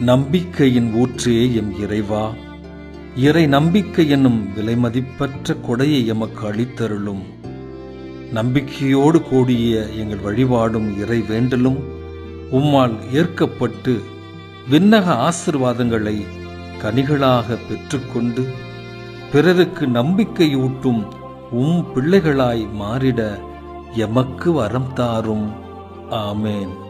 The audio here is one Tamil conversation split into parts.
நம்பிக்கையின் ஊற்றே எம் இறைவா. இறை நம்பிக்கை என்னும் விலைமதிப்பற்ற கொடையை எமக்கு அளித்தருளும். நம்பிக்கையோடு கூடிய எங்கள் வழிபாடும் இறை வேண்டலும் உம்மால் ஏற்கப்பட்டு விண்ணக ஆசிர்வாதங்களை கனிகளாக பெற்றுக்கொண்டு பிறருக்கு நம்பிக்கையூட்டும் உம் பிள்ளைகளாய் மாறிட எமக்கு வரம் தாரும். ஆமேன்.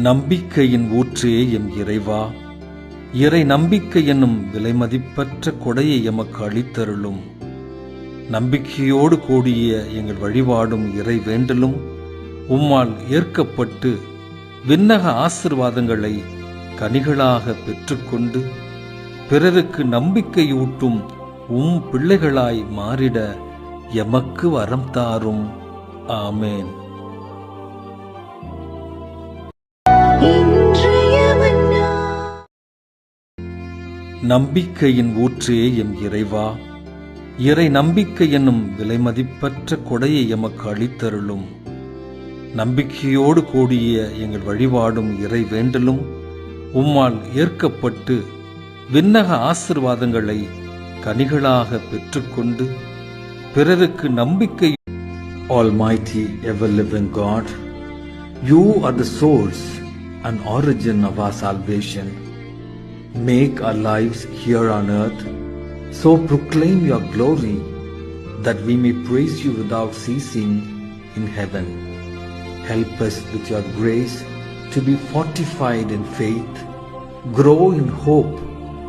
நம்பிக்கையின் ஊற்றே எம் இறைவா. இறை நம்பிக்கை என்னும் விலைமதிப்பற்ற கொடையை எமக்கு அளித்தருளும். நம்பிக்கையோடு கூடிய எங்கள் வழிபாடும் இறை வேண்டலும் உம்மால் ஏற்கப்பட்டு விண்ணக ஆசிர்வாதங்களை கனிகளாக பெற்றுக்கொண்டு பிறருக்கு நம்பிக்கையூட்டும் உம் பிள்ளைகளாய் மாறிட எமக்கு வரம் தாரும். ஆமேன். நம்பிக்கையின் ஊற்றே எம் இறைவா இறை நம்பிக்கை என்னும் விலைமதிப்பற்ற கொடையை எமக்கு அளித்தருளும் நம்பிக்கையோடு கூடிய எங்கள் வழிபாடும் இறை வேண்டலும் உம்மால் ஏற்கப்பட்டு விண்ணக ஆசிர்வாதங்களை கனிகளாக பெற்றுக்கொண்டு பிறருக்கு நம்பிக்கை Almighty ever-living God, you are the source and origin of our salvation. Make our lives here on earth so proclaim your glory that we may praise you without ceasing in heaven. Help us with your grace to be fortified in faith, grow in hope,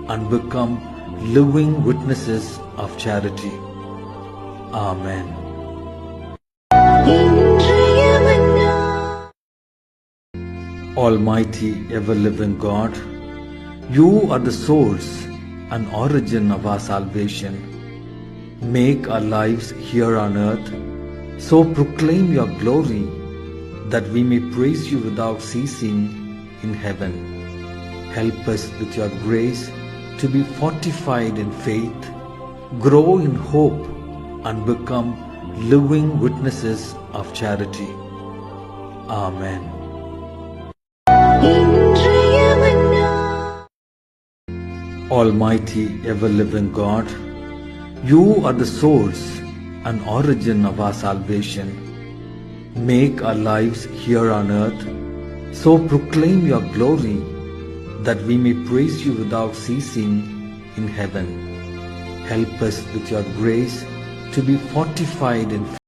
and become living witnesses of charity. Amen. Almighty, ever living God, you are the source and origin of our salvation. Make our lives here on earth, so proclaim your glory that we may praise you without ceasing in heaven. Help us with your grace to be fortified in faith, grow in hope, and become living witnesses of charity. Amen. Almighty ever-living God, you are the source and origin of our salvation. Make our lives here on earth, so proclaim your glory that we may praise you without ceasing in heaven. Help us with your grace to be fortified in